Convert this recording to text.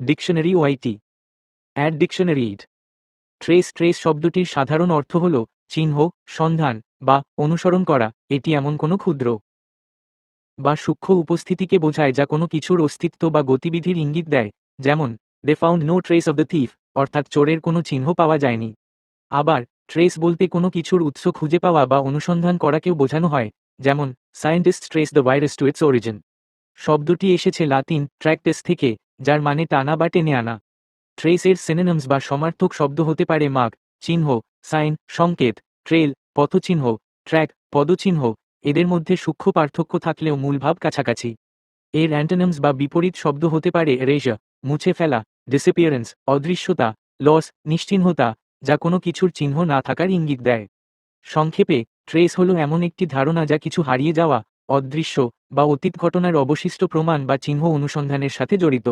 Dictionary ওয়াইটি অ্যাড dictionary ইড ট্রেস ট্রেস শব্দটির সাধারণ অর্থ হল চিহ্ন, সন্ধান বা অনুসরণ করা। এটি এমন কোনো ক্ষুদ্র বা সূক্ষ্ম উপস্থিতিকে বোঝায় যা কোনো কিছুর অস্তিত্ব বা গতিবিধির ইঙ্গিত দেয়। যেমন they found no trace of the thief অর্থাৎ চোরের কোনো চিহ্ন পাওয়া যায়নি। আবার ট্রেস বলতে কোনো কিছুর উৎস খুঁজে পাওয়া বা অনুসন্ধান করাকেও বোঝানো হয়। যেমন scientist trace the virus to its origin শব্দটি এসেছে লাতিন ট্র্যাকটেস থেকে যার মানে টানা বা টেনে আনা। ট্রেসের সিনোনিমস বা সমার্থক শব্দ হতে পারে মার্ক চিহ্ন, সাইন, সংকেত, ট্রেল, পথচিহ্ন, ট্র্যাক, পদচিহ্ন, এদের মধ্যে সূক্ষ্ম পার্থক্য থাকলেও মূলভাব কাছাকাছি। এর অ্যান্টোনিমস বা বিপরীত শব্দ হতে পারে রেজা মুছে ফেলা ডিসিপিয়ারেন্স অদৃশ্যতা লস নিশ্চিহ্নতা, যা কোনো কিছুর চিহ্ন না থাকার ইঙ্গিত দেয়। সংক্ষেপে, ট্রেস হলো এমন একটি ধারণা যা কিছু হারিয়ে যাওয়া, অদৃশ্য বা অতীত ঘটনার অবশিষ্ট প্রমাণ বা চিহ্ন অনুসন্ধানের সাথে জড়িত।